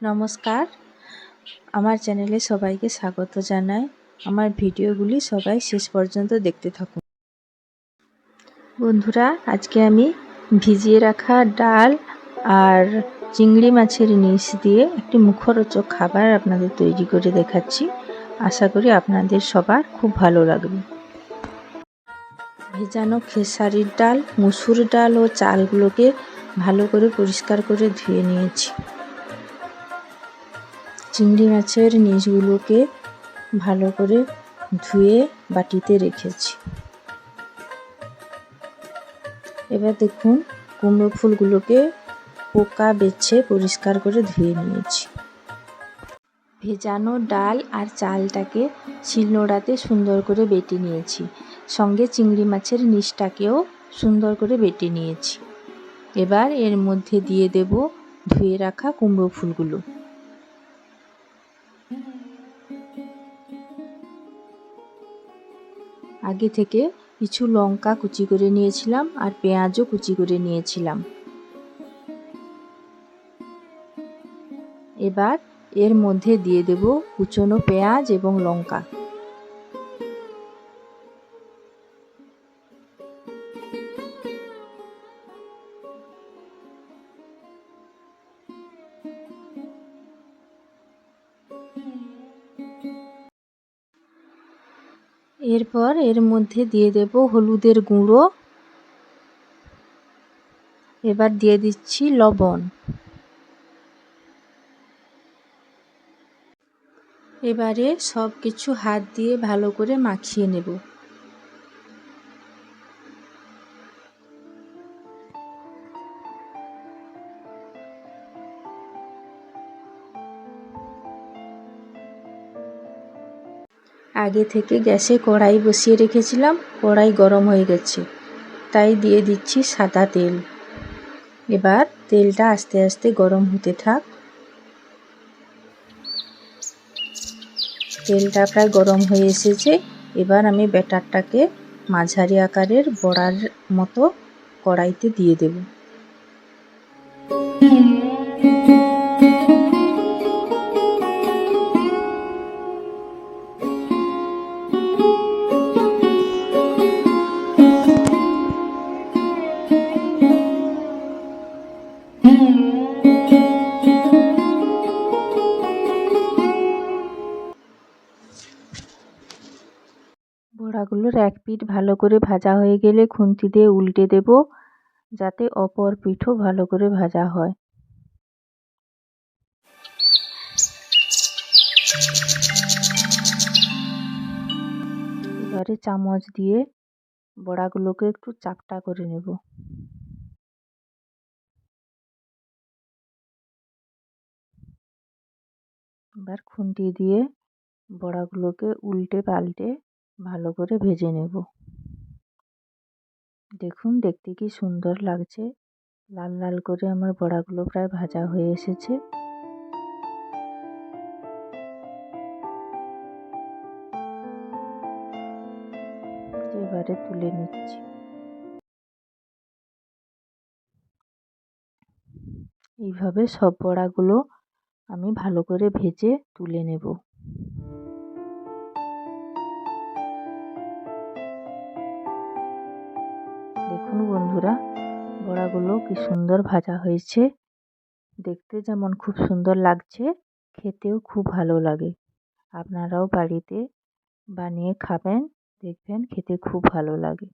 নমস্কার। আমার চ্যানেলে সবাইকে স্বাগত জানাই। আমার ভিডিওগুলি সবাই শেষ পর্যন্ত দেখতে থাকুন। বন্ধুরা, আজকে আমি ভিজিয়ে রাখা ডাল আর চিংড়ি মাছের নিচ দিয়ে একটি মুখরোচক খাবার আপনাদের তৈরি করে দেখাচ্ছি। আশা করি আপনাদের সবার খুব ভালো লাগবে। ভেজানো খেসারির ডাল, মুসুর ডাল ও চালগুলোকে ভালো করে পরিষ্কার করে ধুয়ে নিয়েছি। চিংড়ি মাছের নিচগুলোকে ভালো করে ধুয়ে বাটিতে রেখেছি। এবার দেখুন, কুমড়ো ফুলগুলোকে পোকা বেছে পরিষ্কার করে ধুয়ে নিয়েছি। ভেজানো ডাল আর চালটাকে শিলনোড়াতে সুন্দর করে বেটে নিয়েছি। সঙ্গে চিংড়ি মাছের নিচটাকেও সুন্দর করে বেটে নিয়েছি। এবার এর মধ্যে দিয়ে দেব ধুয়ে রাখা কুমড়ো ফুলগুলো। আগে থেকে কিছু লঙ্কা কুচি করে নিয়েছিলাম আর পেঁয়াজও কুচি করে নিয়েছিলাম। এবার এর মধ্যে দিয়ে দেব কুচনো পেঁয়াজ এবং লঙ্কা। এরপর এর মধ্যে দিয়ে দেব হলুদের গুঁড়ো। এবার দিয়ে দিচ্ছি লবণ। এবারে সব কিছু হাত দিয়ে ভালো করে মাখিয়ে নেব। আগে থেকে গ্যাসে কড়াই বসিয়ে রেখেছিলাম, কড়াই গরম হয়ে গেছে। তাই দিয়ে দিচ্ছি সাদা তেল। এবার তেলটা আস্তে আস্তে গরম হতে থাক। তেলটা প্রায় গরম হয়ে এসেছে। এবার আমি ব্যাটারটাকে মাঝারি আকারের বড়ার মতো কড়াইতে দিয়ে দেবো। বড়াগুলোর এক পিঠ ভালো করে ভাজা হয়ে গেলে খুন্তি দিয়ে উল্টে দেব, যাতে অপর পিঠও ভালো করে ভাজা হয়। এবারে চামচ দিয়ে বড়াগুলোকে একটু চাপটা করে নেব। এবার খুন্তি দিয়ে বড়াগুলোকে উল্টে পাল্টে ভালো করে ভেজে নেব। দেখুন, দেখতে কি সুন্দর লাগছে। লাল লাল করে আমার বড়াগুলো প্রায় ভাজা হয়ে এসেছে। এবারে তুলে নিচ্ছি। এইভাবে সব বড়াগুলো আমি ভালো করে ভেজে তুলে নেব। দেখুন বন্ধুরা, বড়াগুলো কি সুন্দর ভাজা হয়েছে। দেখতে যেমন খুব সুন্দর লাগছে, খেতেও খুব ভালো লাগে। আপনারাও বাড়িতে বানিয়ে খাবেন, দেখবেন খেতে খুব ভালো লাগে।